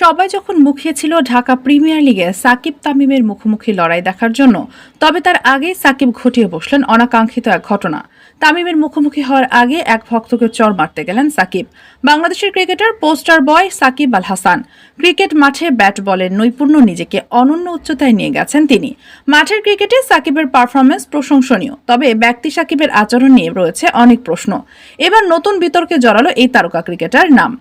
সবাই যখন মুখিয়ে ছিল ঢাকা প্রিমিয়ার লিগে সাকিব তামিমের মুখোমুখি লড়াই দেখার জন্য, তবে তার আগেই সাকিব ঘটিয়ে বসলেন অনাকাঙ্ক্ষিত এক ঘটনা। তামিমের মুখোমুখি হওয়ার আগে এক ভক্তকে চর মারতে গেলেন সাকিব। বাংলাদেশের cricketer, poster boy Shakib Al Hasan. Cricket মাঠে ব্যাট বলের নৈপুণ্য নিজেকে অনন্য উচ্চতায় নিয়ে গেছেন তিনি। মাঠের ক্রিকেটে সাকিবের পারফরমেন্স প্রশংসনীয়, তবে ব্যক্তি সাকিবের আচরণ নিয়ে রয়েছে অনেক প্রশ্ন। এবার নতুন বিতর্কে জড়ালো এই তারকা ক্রিকেটার নাম।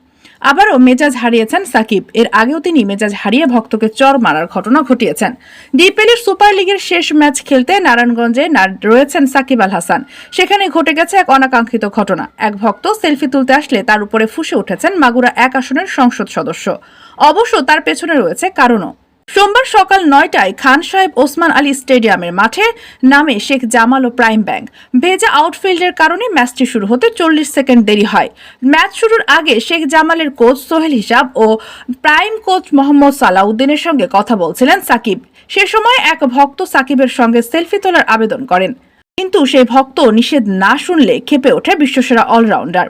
আবারও মেজাজ হারিয়েছেন সাকিব। এর আগেও তিনি মেজাজ হারিয়ে ভক্তকে চর মারার ঘটনা ঘটিয়েছেন। ডিপিএলের সুপার লিগের শেষ ম্যাচ খেলতে নারায়ণগঞ্জে রয়েছেন সাকিব আল হাসান। সেখানে ঘটে গেছে এক অনাকাঙ্ক্ষিত ঘটনা। এক ভক্ত সেলফি তুলতে আসলে তার উপরে ফুসে উঠেছেন মাগুরা এক আসনের সংসদ সদস্য। অবশ্য তার পেছনে রয়েছে কারণও। সোমবার সকাল নয়টায় খান সাহেব ওসমান আলী স্টেডিয়ামের মাঠে নামে শেখ জামাল ও প্রাইম ব্যাংক। ভেজা আউটফিল্ডের কারণে ম্যাচটি শুরু হতে চল্লিশ সেকেন্ড দেরি হয়। ম্যাচ শুরুর আগে শেখ জামালের কোচ সোহেল হিসাব ও প্রাইম কোচ মোহাম্মদ সালাউদ্দিনের সঙ্গে কথা বলছিলেন সাকিব। সে সময় এক ভক্ত সাকিবের সঙ্গে সেলফি তোলার আবেদন করেন। কিন্তু সেই ভক্ত নিষেধ না শুনলে খেপে ওঠে বিশ্বসেরা অলরাউন্ডার।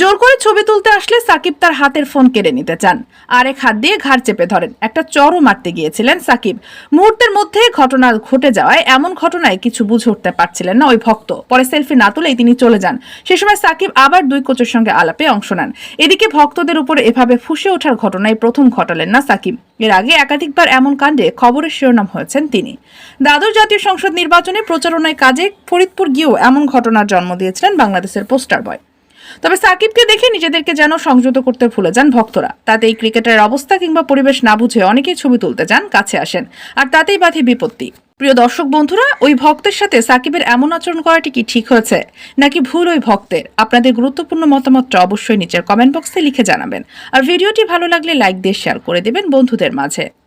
জোর করে ছবি তুলতে আসলে সাকিব তার হাতের ফোন কেড়ে নিতে চান। আরেক হাত দিয়ে ঘাড় চেপে ধরেন। একটা চরও মারতে গিয়েছিলেন সাকিব। মুহূর্তের মধ্যে ঘটনা ঘটে যাওয়ায় এমন ঘটনায় কিছু বুঝে উঠতে পারছিলেন না ওই ভক্ত। পরে সেলফি না তুলেই তিনি চলে যান। সে সময় সাকিব আবার দুই কোচের সঙ্গে আলাপে অংশ নেন। এদিকে ভক্তদের উপরে এভাবে ফুসে ওঠার ঘটনায় প্রথম ঘটালেন না সাকিব। এর আগে একাধিকবার এমন কাণ্ডে খবরের শিরোনাম হয়েছেন তিনি। দ্বাদশ জাতীয় সংসদ নির্বাচনে প্রচারণায় কাজে ফরিদপুর গিয়েও এমন ঘটনার জন্ম দিয়েছিলেন বাংলাদেশের পোস্টার বয়। তবে সাকিবকে দেখে নিজেদেরকে যেন সংযত করতে ভুলে যান ভক্তরা। তাতে এই ক্রিকেটের অবস্থা কিংবা পরিবেশ না বুঝে অনেকেই ছবি তুলতে যান, কাছে আসেন। আর তাতেই বাধে বিপত্তি। প্রিয় দর্শক বন্ধুরা, ওই ভক্তের সাথে সাকিবের এমন আচরণ করাটি কি ঠিক হয়েছে? নাকি ভুল ওই ভক্তের? আপনাদের গুরুত্বপূর্ণ মতামতটা অবশ্যই নিচের কমেন্ট বক্সে লিখে জানাবেন। আর ভিডিওটি ভালো লাগলে লাইক দিয়ে শেয়ার করে দেবেন বন্ধুদের মাঝে।